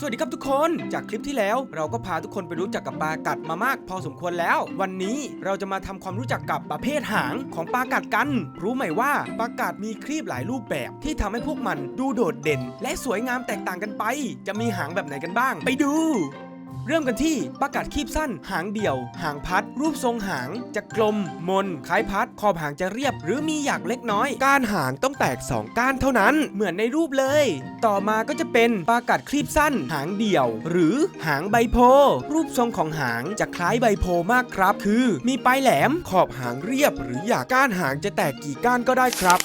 สวัสดีครับทุกคนจากคลิปที่แล้ว เราก็พาทุกคนไปรู้จักกับปลากัดมามาก พอสมควรแล้ว วันนี้เราจะมาทำความรู้จักกับประเภทหางของปลากัดกัน รู้ไหมว่าปลากัดมีครีบหลายรูปแบบ ที่ทำให้พวกมันดูโดดเด่น และสวยงามแตกต่างกันไป จะมีหางแบบไหนกันบ้าง ไปดู เริ่มกันที่ปากัดคีบสั้น หางเดี่ยว หางพัด รูปทรงหางจะกลม มนคล้ายพัด ขอบหางจะเรียบ หรือมีหยักเล็กน้อย ก้านหางต้องแตก 2 ก้านเท่านั้น เหมือนในรูปเลย ต่อมาก็จะเป็นปากัดคลีบสั้น หางเดี่ยว หรือหางใบโพ รูปทรงของหางจะคล้ายใบโพมากครับ คือ มีปลายแหลม ขอบหางเรียบ หรือหยากก้านหางจะแตกกี่ก้านก็ได้ครับ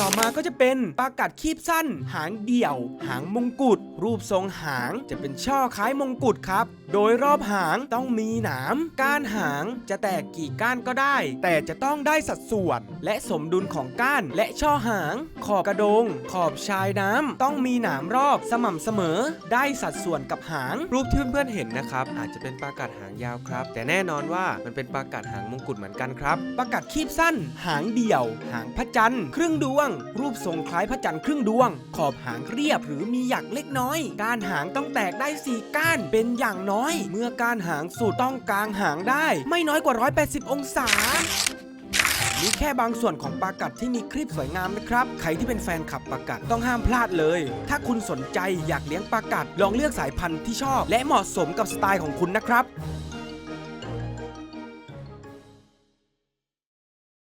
ต่อมาก็จะเป็นปลากัดคีบสั้น หางเดี่ยว หางมงกุฎรูปทรงหางจะเป็นช่อคล้ายมงกุฎครับ โดยรอบหางต้องมีหนาม ก้านหางจะแตกกี่ก้านก็ได้ แต่จะต้องได้สัดส่วน และสมดุลของก้านและช่อหาง ขอบกระโดง ขอบชายน้ำต้องมีหนามรอบสม่ำเสมอ ได้สัดส่วนกับหาง รูปที่เพื่อนๆเห็นนะครับ อาจจะเป็นปลากัดหางยาวครับ แต่แน่นอนว่ามันเป็นปลากัดหางมงกุฎเหมือนกันครับปลากัดคีบสั้น หางเดี่ยว หางพระจันทร์ครึ่งดวง รูปทรงคล้ายพระจันทร์ครึ่งดวง ขอบหางเรียบหรือมีหยักเล็กน้อยการหางต้องแตกได้4ก้านเป็นอย่างน้อย เมื่อการหางสุดต้องกลางหางได้ ไม่น้อยกว่า 180 องศานี่แค่บางส่วนของปากัดที่มีคลิปสวยงามนะครับ ใครที่เป็นแฟนขับปากัดต้องห้ามพลาดเลย ถ้าคุณสนใจอยากเลี้ยงปากัดลองเลือกสายพันธุ์ที่ชอบ และเหมาะสมกับสไตล์ของคุณนะครับ